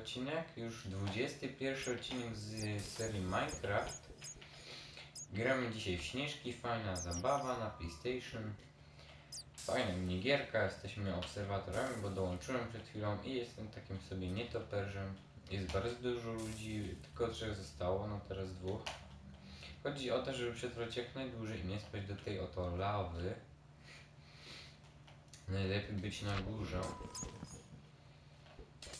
odcinek, już 21 odcinek z serii Minecraft. Gramy dzisiaj w Śnieżki, fajna zabawa na PlayStation. Fajna minigierka, jesteśmy obserwatorami, bo dołączyłem przed chwilą i jestem takim sobie nietoperzem. Jest bardzo dużo ludzi, tylko trzech zostało, no teraz dwóch. Chodzi o to, żeby przetrwać jak najdłużej i nie spać do tej oto lawy. Najlepiej być na górze.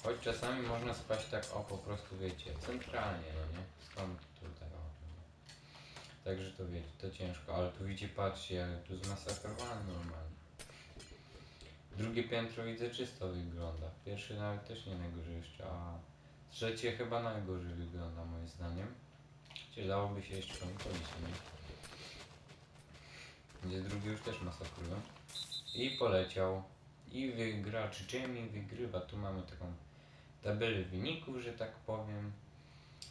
Choć czasami można spać tak o po prostu wiecie, centralnie, no nie? Skąd tutaj o. no. Także to wiecie, to ciężko, ale tu widzicie, patrzcie, tu zmasakrowany normalnie. Drugie piętro widzę czysto wygląda. Pierwszy nawet też nie najgorzej jeszcze, a trzecie chyba najgorzej wygląda moim zdaniem. Chociaż dałoby się jeszcze kontrolić, nie? Gdzie drugi już też masakrują. I poleciał. I wygra, czy Jamie wygrywa. Tu mamy taką tabelę wyników, że tak powiem.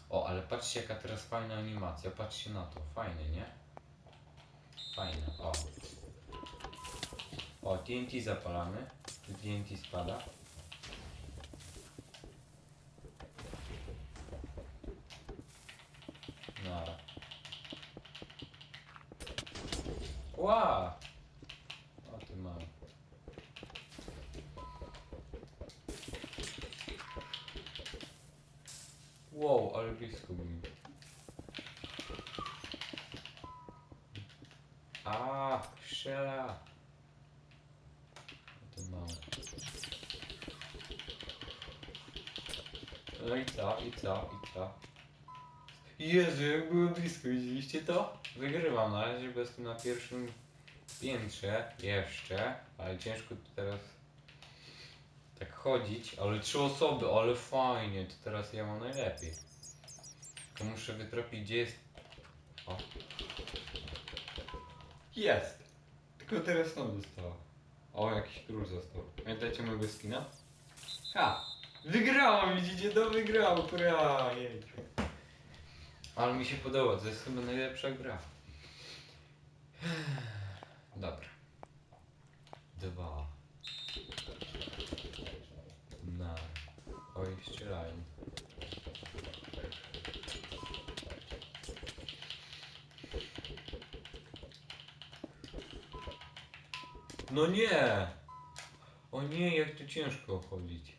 O, ale patrzcie jaka teraz fajna animacja. Patrzcie na to. Fajne, nie? Fajne, o. O, TNT zapalamy. TNT spada. Nara. Ła! O, ty mam. Wow, ale blisko mi. A, strzela. O, ty mam. No i co, i co, i co? Jezu, jak było blisko, widzieliście to? Wygrywam na razie, bo jestem na pierwszym piętrze jeszcze, ale ciężko tu teraz tak chodzić, ale trzy osoby, ale fajnie, to teraz ja mam najlepiej. Tylko muszę wytropić gdzie jest... O. Jest! Tylko teraz on została. O, jakiś król został. Pamiętacie mojego skina? Ha! Wygrałam, widzicie, to wygrał, hurra! Jejciu. Ale mi się podoba, to jest chyba najlepsza gra. Dobra. Dwa. No nie! O nie, jak to ciężko chodzić.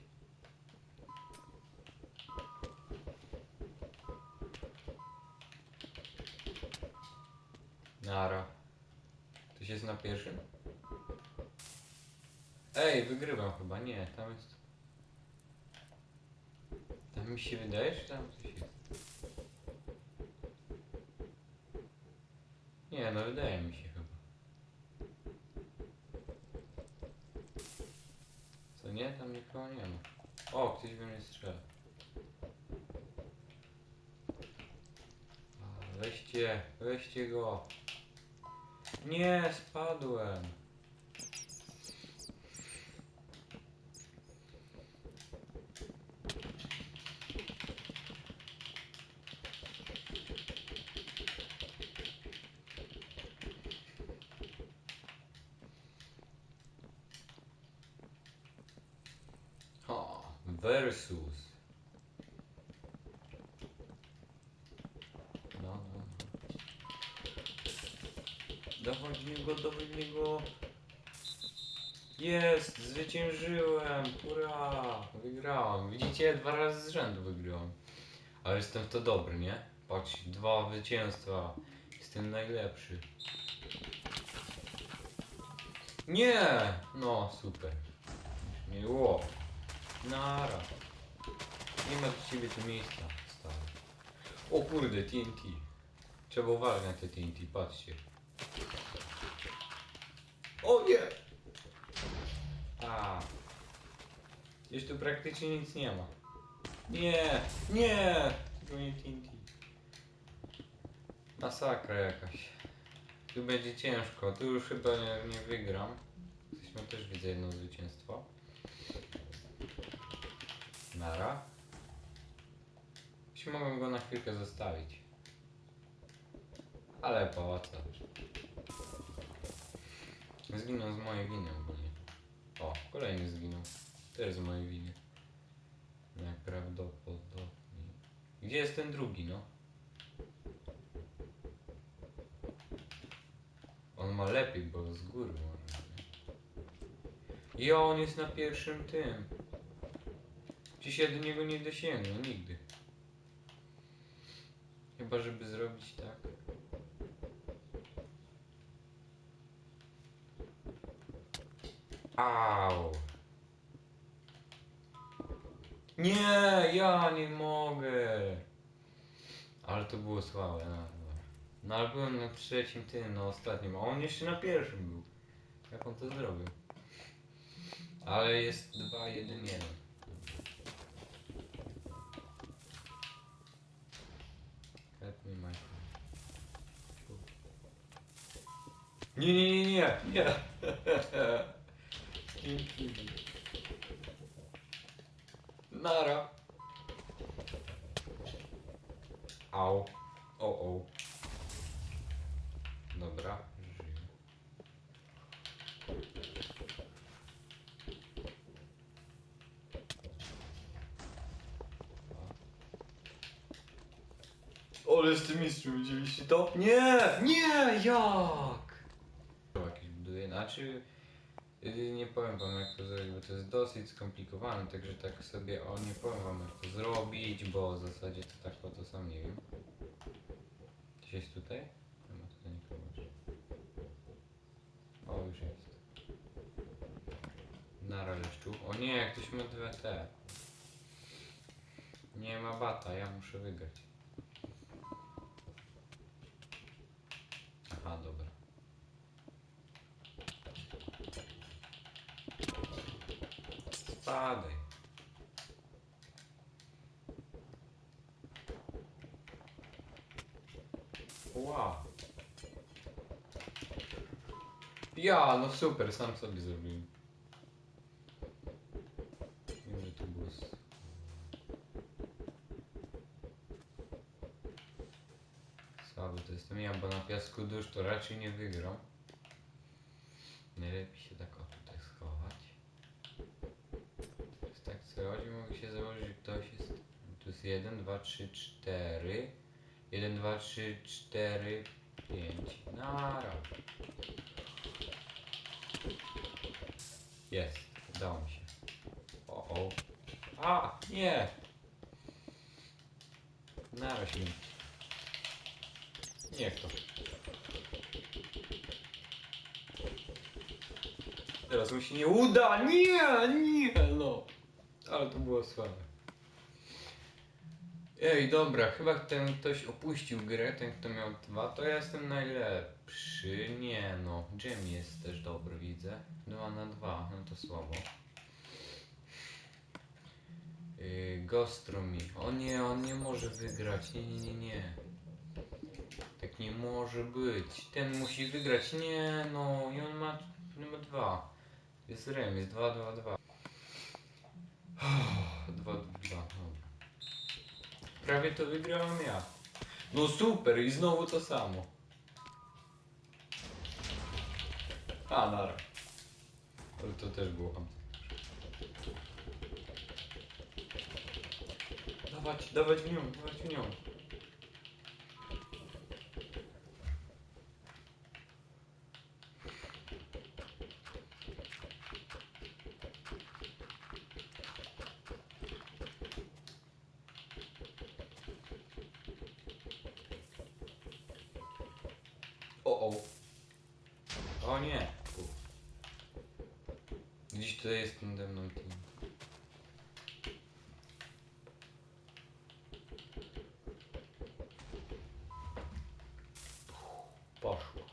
Nara. Ktoś jest na pierwszym? Ej, wygrywam chyba. Nie, tam jest... Tam mi się wydaje, że tam coś jest. Nie, no chyba. Co nie? Tam nikogo nie ma. O, ktoś we mnie strzela. Weźcie, weźcie go. Nie, spadłem. O, versus. No, no, no. Niego, dawaj w niego. Jest, zwyciężyłem, hurra, wygrałem. Widzicie, dwa razy z rzędu wygrałem. Ale jestem w to dobry, nie? Patrz, dwa zwycięstwa. Jestem najlepszy. Nie! No, super. Nie, ło. Nara. Nie ma do ciebie tu miejsca. Stary. O kurde, TNT. Trzeba uważać na te TNT, patrzcie. O nie! A. Już tu praktycznie nic nie ma. Nie! Nie! Tylko nie TNT. Masakra jakaś. Tu będzie ciężko. Tu już chyba nie, nie wygram. Jesteśmy też widzę jedno zwycięstwo. Nara. Jeśli mogę go na chwilkę zostawić. Ale po co? Zginął z mojej winy ogólnie. O, kolejny zginął. Też z mojej winy. Najprawdopodobniej. Gdzie jest ten drugi, no? On ma lepiej, bo z góry może. I on jest na pierwszym tym. Przecież ja do niego nie dosięgnę, nigdy. Chyba, żeby zrobić tak. Au. Nie, ja nie mogę. Ale to było słabe. No. no ale byłem na trzecim tym, na ostatnim, a on jeszcze na pierwszym był. Jak on to zrobił? Ale jest 2, 1, 1. Help me, Michael. Nie, nie, nie, nie, nie. Nara. Au. O, o. Dobra, żyję. Ale jestem mistrzem, widzieliście to? Nie! Nie! Jak? To jakieś buduje, znaczy... yy, Nie powiem wam jak to zrobić, bo to jest dosyć skomplikowane, także tak sobie, o nie powiem wam jak to zrobić, bo w zasadzie to tak po to sam nie wiem. Gdzieś jest tutaj? Nie ma tutaj nikogo. O, już jest. Nara leszczu. O nie, ktoś ma dwa te. Nie ma bata, ja muszę wygrać. Aha, dobra. Spadaj. Wow. Ja, no super, sam sobie zrobiłem. Nie, że to jestem ja, bo na piasku dusz to raczej nie wygram. Najlepiej się tak o tutaj schować. To jest tak co chodzi, mogę się założyć, że ktoś jest... Tu jest 1, 2, 3, 4. 1, 2, 3, 4, 5. Nara. Jest, udało mi się. O, o. A, nie! Nara się. Niech to. Teraz mu się nie uda! Nie, nie, no. Ale to było słabe. Ej, dobra, chyba ten ktoś opuścił grę, ten kto miał dwa, to ja jestem najlepszy. Nie no, Jim jest też dobry, widzę. Dwa na dwa, no to słabo. Yy, Gostromi. O nie, on nie może wygrać. Nie, nie, nie, nie. Tak nie może być. Ten musi wygrać. Nie, no. I on ma numer dwa. Jest remis. Dwa, dwa, dwa. Dobra. Prawie to wygrałem ja. No super, i znowu to samo. A, nara. Ale to też było. Dawać, dawać w nią, dawać w nią. O, o. O nie. U. Gdzieś tutaj jest nade mną team. Poszło.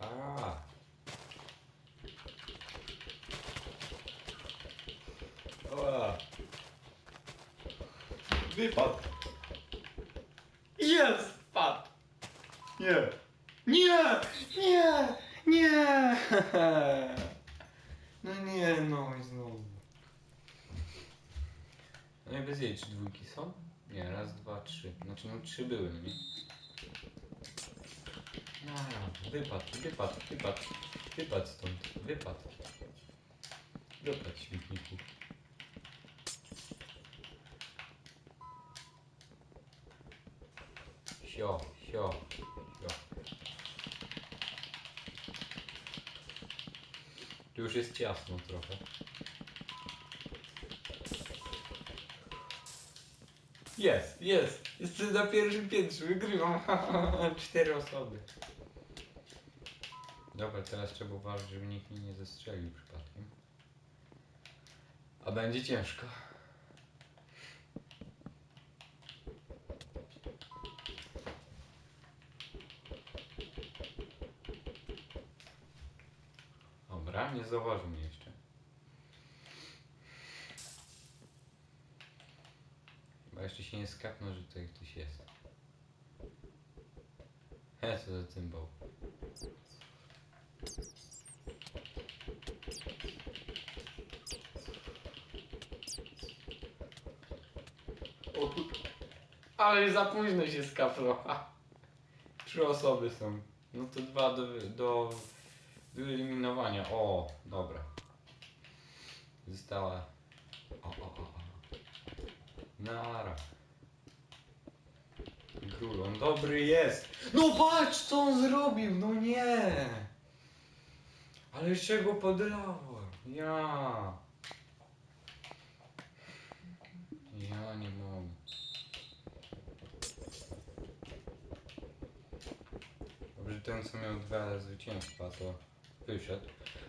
A. Ła. Wypadł. Jest! Padł. Nie. Nie! Nie! Nie! No nie, no i znowu. No i bez jej, czy dwójki są? Nie, raz, dwa, trzy. Znaczy no trzy były, no nie? A, wypadł, wypadł, wypadł, wypadł stąd, wypadł. Wypadł śmietniku. Sio, sio, sio. Tu już jest ciasno trochę. Jest, jest! Jestem na pierwszym piętrze, wygrywam. Cztery osoby. Dobra, teraz trzeba uważać, żeby nikt mnie nie zestrzelił przypadkiem. A będzie ciężko. Dobra, nie zauważył mnie jeszcze. Chyba jeszcze się nie skapnął, że tutaj ktoś jest. He, co za cymbał. O. Ale za późno się skapnął. Trzy osoby są. No to dwa do, do wyeliminowania. O, dobra. Została. O, o, o. Nara. Król, on dobry jest. No patrz, co on zrobił, no nie. Ale jeszcze go podlało. Ja. Ja nie mogę. Dobrze, ten co miał dwa zwycięstwa to wyszedł.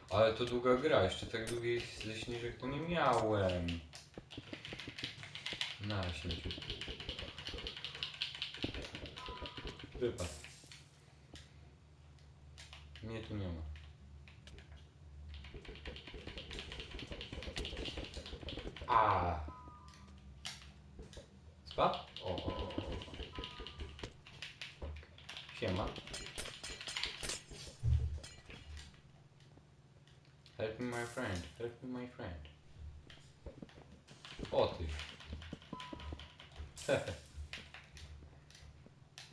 Ale to długa gra, jeszcze tak długiej ze śnieżek to nie miałem. Na śmieciu. Wypadł. Mnie tu nie ma. A. Spadł? O, o, o. Siema. Help me my friend, help me my friend. O ty.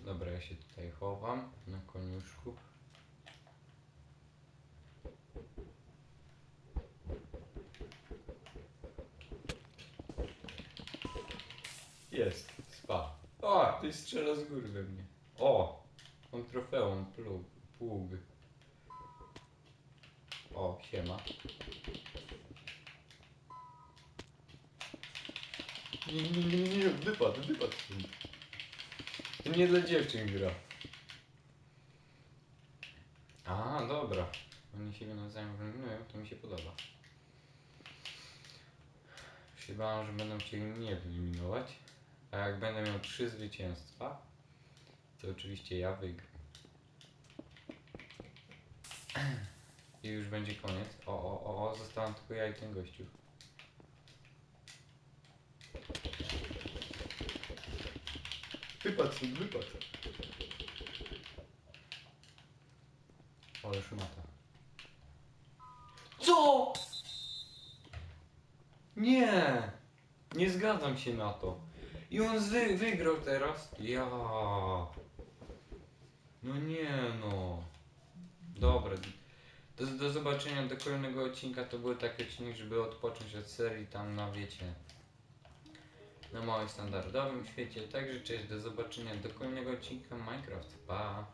Dobra, ja się tutaj chowam na koniuszku. Jest, spa. O, ty strzela z góry we mnie. O, mam trofeum, plug, pług. O, siema. Nie, nie, nie, nie, wypadł, wypadł stąd. To nie dla dziewczyn gra. A, dobra. Oni siebie nawzajem eliminują, to mi się podoba. Już że będą chcieli mnie wyeliminować. A jak będę miał trzy zwycięstwa, to oczywiście ja wygram. I już będzie koniec. O, o, o, o, zostałem tylko ja i ten gościu. Wypadł wypadł. Ale szmata. Co? Nie! Nie zgadzam się na to. I on zy- wygrał teraz. Ja. No nie no. Dobra. Do, do zobaczenia do kolejnego odcinka. To był taki odcinek, żeby odpocząć od serii tam na wiecie. Na małym standardowym świecie. Także cześć, do zobaczenia do kolejnego odcinka Minecraft. Pa!